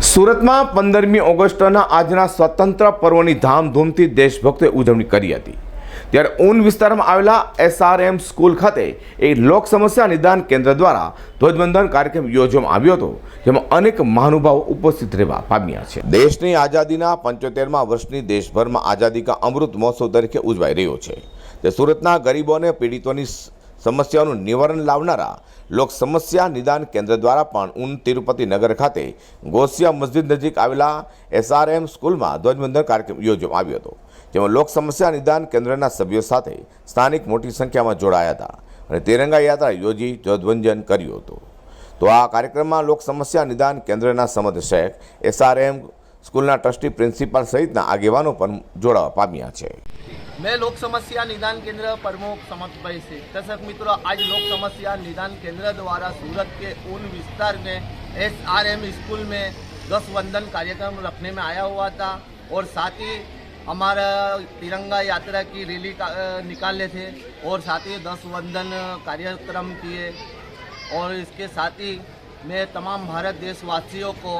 સુરતમાં પંદરમી ઓગસ્ટના આજના સ્વતંત્ર પર્વની ધામધૂમથી દેશભક્તોએ ઉજવણી કરી હતી. ત્યારે ઊન વિસ્તારમાં આવેલા એસઆરએમ સ્કૂલ ખાતે એક લોક સમસ્યા નિદાન કેન્દ્ર દ્વારા ધ્વજવંદન કાર્યક્રમ યોજવામાં આવ્યો હતો, જેમાં અનેક મહાનુભાવો ઉપસ્થિત રહેવા પામ્યા છે. દેશની આઝાદીના પંચોતેરમાં વર્ષની દેશભરમાં આઝાદી અમૃત મહોત્સવ તરીકે ઉજવાઈ રહ્યો છે. તે સુરતના ગરીબો અને પીડિતોની સમસ્યાઓનું નિવારણ લાવનારા લોક સમસ્યા નિદાન કેન્દ્ર દ્વારા પણ ઉન તિરુપતિ નગર ખાતે ગોસિયા મસ્જિદ નજીક આવેલા એસઆરએમ સ્કૂલમાં ધ્વજવંદન કાર્યક્રમ યોજવામાં આવ્યો હતો, જેમાં લોક સમસ્યા નિદાન કેન્દ્રના સભ્યો સાથે સ્થાનિક મોટી સંખ્યામાં જોડાયા હતા અને તિરંગા યાત્રા યોજી ધ્વજવંદન કર્યું હતું. તો આ કાર્યક્રમમાં લોક સમસ્યા નિદાન કેન્દ્રના સમદ શેખ, એસઆરએમ સ્કૂલના ટ્રસ્ટી પ્રિન્સિપાલ સહિતના આગેવાનો પણ જોડાવા પામ્યા છે. मैं लोक समस्या निदान केंद्र प्रमुख समर्थभाई सिंह दर्शक मित्रों, आज लोक समस्या निदान केंद्र द्वारा सूरत के उन विस्तार में एस आर एम स्कूल में दस वंदन कार्यक्रम रखने में आया हुआ था और साथ ही हमारा तिरंगा यात्रा की रैली निकाले थे और साथ ही दस वंदन कार्यक्रम किए। और इसके साथ ही मैं तमाम भारत देशवासियों को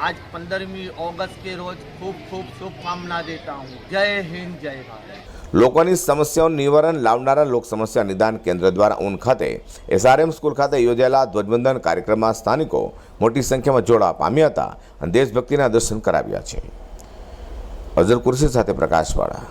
आज पंद्रहवीं अगस्त के रोज खूब खूब शुभकामना देता हूँ जय हिंद जय भारत લોકોની સમસ્યાઓનું નિવારણ લાવનારા લોક સમસ્યા નિદાન કેન્દ્ર દ્વારા ઊન ખાતે એસઆરએમ સ્કૂલ ખાતે યોજાયેલા ધ્વજવંદન કાર્યક્રમમાં સ્થાનિકો મોટી સંખ્યામાં જોડાવા પામ્યા હતા અને દેશભક્તિના દર્શન કરાવ્યા છે અઝર કુરશી સાથે પ્રકાશવાળા